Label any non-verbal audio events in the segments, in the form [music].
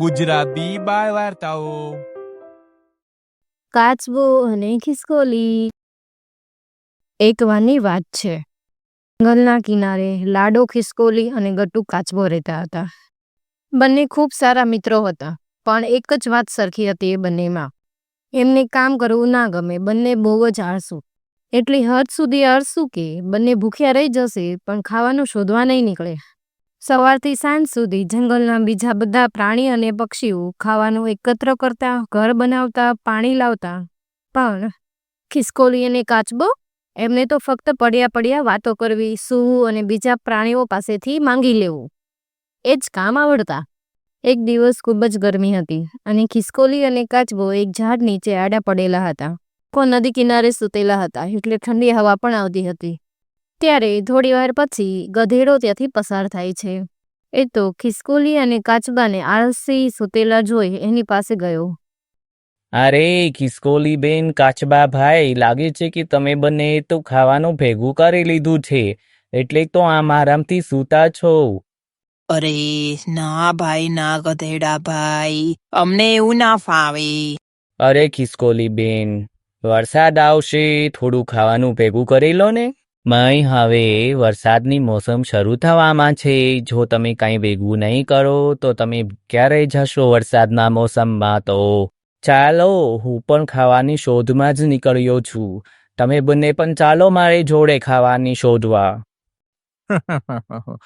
ગુજરાતી બાળ વાર્તાઓ. કાચબો અને ખિસકોલી. એક વારની વાત છે. જંગલના કિનારે લાડો, ખિસકોલી અને ગટુ કાચબો રહેતા હતા. બંને ખૂબ સારા મિત્રો હતા, પણ એક જ વાત સરખી હતી એ બંનેમાં. એમને કામ કરવું ના ગમે, બંને બહુ જ આળસુ. એટલી હદ સુધી આળસુ કે બંને ભૂખ્યા રહી જશે, પણ ખાવાનું શોધવા નહીં નીકળે. સવારથી સાંજ સુધી જંગલના બીજા બધા પ્રાણી અને પક્ષીઓ ખાવાનું એકત્ર કરતા, ઘર બનાવતા, પાણી લાવતા. પણ ખિસકોલી અને કાચબો? એમને તો ફક્ત પડ્યા પડ્યા વાતો કરવી, સૂવું અને બીજા પ્રાણીઓ પાસેથી માંગી લેવું. એ જ કામ આવડતા. એક દિવસ ખૂબ જ ગરમી હતી અને ખિસકોલી અને કાચબો એક ઝાડ નીચે આડા પડેલા હતા. કો નદી કિનારે સૂતેલા હતા, એટલે ઠંડી હવા પણ આવતી હતી. ત્યારે થોડી વાર પછી ગધેડો ત્યાંથી પસાર થાય છે. એ તો ખિસકોલી અને કાચબાને આળસી સૂતેલા જોઈ એની પાસે ગયો. અરે ખિસકોલી બેન કાચબા ભાઈ લાગે છે કે તમે બંને તો ખાવાનું ભેગું કરી લીધું છે એટલે તો આમ આરામથી સૂતા છો. અરે ના ભાઈ ના ગધેડા ભાઈ અમને એવું ના ફાવે. અરે ખિસકોલી બેન વરસાદ આવશે થોડું ખાવાનું ભેગું કરી લો ને. મય હવે વરસાદની મોસમ શરૂ થવામાં છે. જો તમે કાંઈ ભેગું નહીં કરો, તો તમે ક્યારે જશો વરસાદના મોસમમાં તો? ચાલો, હું પણ ખાવાની શોધમાં જ નીકળ્યો છું. તમે બંને પણ ચાલો મારે જોડે ખાવાની શોધવા. [laughs]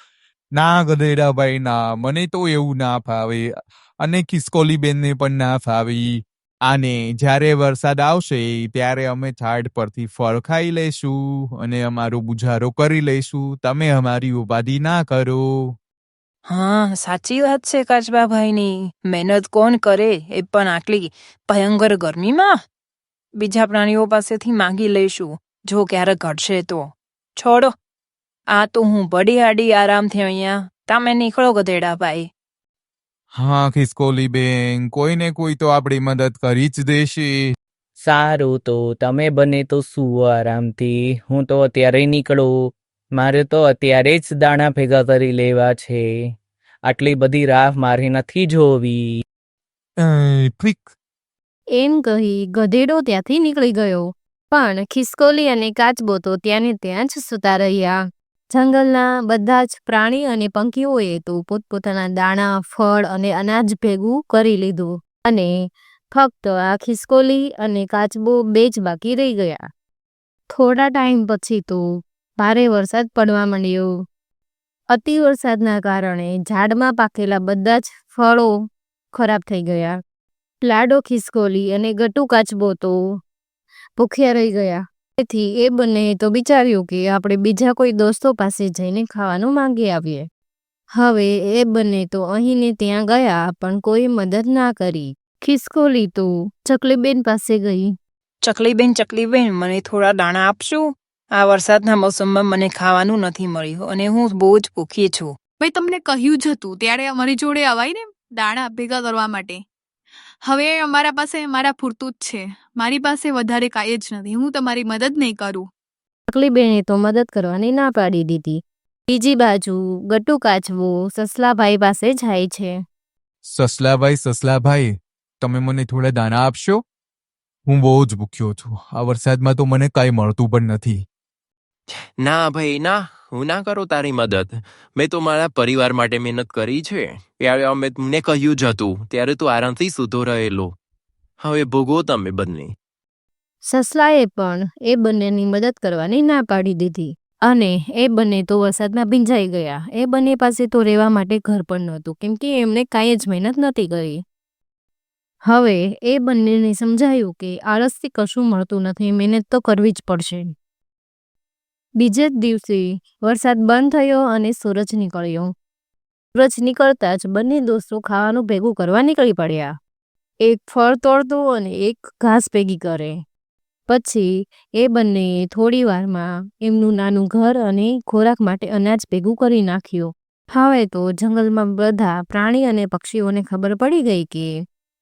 ના ગધેડા ભાઈ ના. મને તો એવું ના ફાવે. અને ખિસકોલી બેનને પણ ના ફાવી. આને જ્યારે વરસાદ આવશે, ત્યારે અમે ઝાડ પરથી ફળ ખાઈ લઈશું અને અમારો બુઝારો કરી લઈશું. તમે અમારી ઉપાધિ ના કરો. હા, સાચી વાત છે કાચબાભાઈની. મહેનત કોણ કરે એ પણ આટલી ભયંકર ગરમીમાં? બીજા પ્રાણીઓ પાસેથી માંગી લઈશું, જો ક્યારેક ઘટશે તો. છોડો. આ તો હું બડી આડી આરામથી અહીંયા. તમે નીકળો ગધેડા ભાઈ હા ખિસકોલી બેન કોઈને કોઈ તો આપણી મદદ કરી જ દેશે. સારું તો તમે બને તો સુવો આરામથી. હું તો અત્યારે નીકળું. મારે તો અત્યારે જ દાણા ભેગા કરી લેવા છે. આટલી બધી રાહ મારી નથી જોવી. અ, એમ કહી ગધેડો ત્યાંથી નીકળી ગયો. પણ ખિસકોલી અને કાચબો તો ત્યાંને ત્યાં જ સૂતા રહ્યા. જંગલના બધા જ પ્રાણી અને પંખીઓએ તો પોતપોતાના દાણા, ફળ અને અનાજ ભેગું કરી લીધું અને ફક્ત આ ખિસકોલી અને કાચબો બે જ બાકી રહી ગયા. થોડા ટાઈમ પછી તો ભારે વરસાદ પડવા માંડ્યો. અતિ વરસાદના કારણે ઝાડમાં પાકેલા બધા જ ફળો ખરાબ થઈ ગયા. લાડો, ખિસકોલી અને ગટુ કાચબો તો ભૂખ્યા રહી ગયા. તેથી એ બંને તો વિચાર્યું કે આપણે બીજા કોઈ દોસ્તો પાસે જઈને ખાવાનું માંગી આવીએ. હવે એ બંને તો અહીં ને ત્યાં ગયા પણ કોઈ મદદ ના કરી. ખિસકોલી તો ચકલીબેન પાસે ગઈ. ચકલીબેન ચકલીબેન મને થોડા દાણા આપશો? આ વરસાદના મોસમમાં મને ખાવાનું નથી મળ્યું અને હું બહુ જ ભૂખી છું. ભાઈ તમને કહ્યું જ હતું ત્યારે અમારી જોડે અવાય ને દાણા ભેગા કરવા માટે. હવે અમારા પાસે મારા પૂરતું જ છે. મારી પાસે વધારે કાંઈ જ નથી. હું તમારી મદદ નહીં કરું. ચકલીબેને તો મદદ કરવાની ના પાડી દીધી. બીજી બાજુ ગટુ કાચવો સસલાભાઈ પાસે જાય છે. સસલાભાઈ સસલાભાઈ તમે મને થોડા દાણા આપશો? હું બહુ જ ભૂખ્યો છું. આ વરસાદમાં તો મને કાંઈ મળતું પણ નથી. ના ભાઈ ના. હું ના કરું તારી મદદ. મેં તો મારા પરિવાર માટે મહેનત કરી છે. ત્યારે અમે તમને કહ્યું જ હતું ત્યારે તું આરામથી સુધો રહેલો. હવે ભોગવો તમે બંને. સસલાએ પણ એ બંનેની મદદ કરવાની ના પાડી દીધી. અને એ બંને તો વરસાદમાં ભીંજાઈ ગયા. એ બંને પાસે તો રહેવા માટે ઘર પણ નહોતું, કેમ કે એમને કાંઈ જ મહેનત નહોતી કરી. હવે એ બંનેને સમજાયું કે આળસથી કશું મળતું નથી, મહેનત તો કરવી જ પડશે. બીજે જ દિવસે વરસાદ બંધ થયો અને સૂરજ નીકળ્યો. સૂરજ નીકળતા જ બંને દોસ્તો ખાવાનું ભેગું કરવા નીકળી પડ્યા. એક ફળ તોડતો અને એક ઘાસ ભેગી કરે. પછી એ બંને થોડી વારમાં એમનું નાનું ઘર અને ખોરાક માટે અનાજ ભેગું કરી નાખ્યું. હવે તો જંગલમાં બધા પ્રાણી અને પક્ષીઓને ખબર પડી ગઈ કે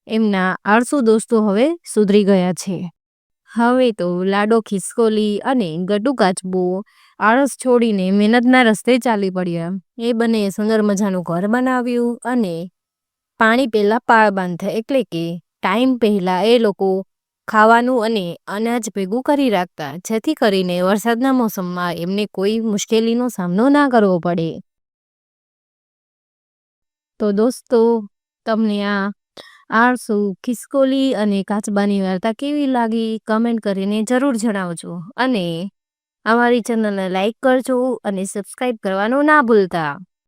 એમના આળસુ દોસ્તો હવે સુધરી ગયા છે. હવે તો લાડો, ખિસકોલી અને ગટુ કાચબો આળસ છોડીને મહેનતના રસ્તે ચાલી પડ્યા. એ બંને સુંદર મજાનું ઘર બનાવ્યું અને પાણી પહેલાં પાળ બાંધતા એટલે કે ટાઈમ પહેલાં એ લોકો ખાવાનું અને અનાજ ભેગું કરી રાખતા, જેથી કરીને વરસાદના મોસમમાં એમને કોઈ મુશ્કેલીનો સામનો ના કરવો પડે. તો દોસ્તો, તમને આ આળસુ, ખિસકોલી અને કાચબાની વાર્તા કેવી લાગી? કમેન્ટ કરીને જરૂર જણાવજો અને અમારી ચેનલને લાઈક કરજો અને સબસ્ક્રાઈબ કરવાનું ના ભૂલતા.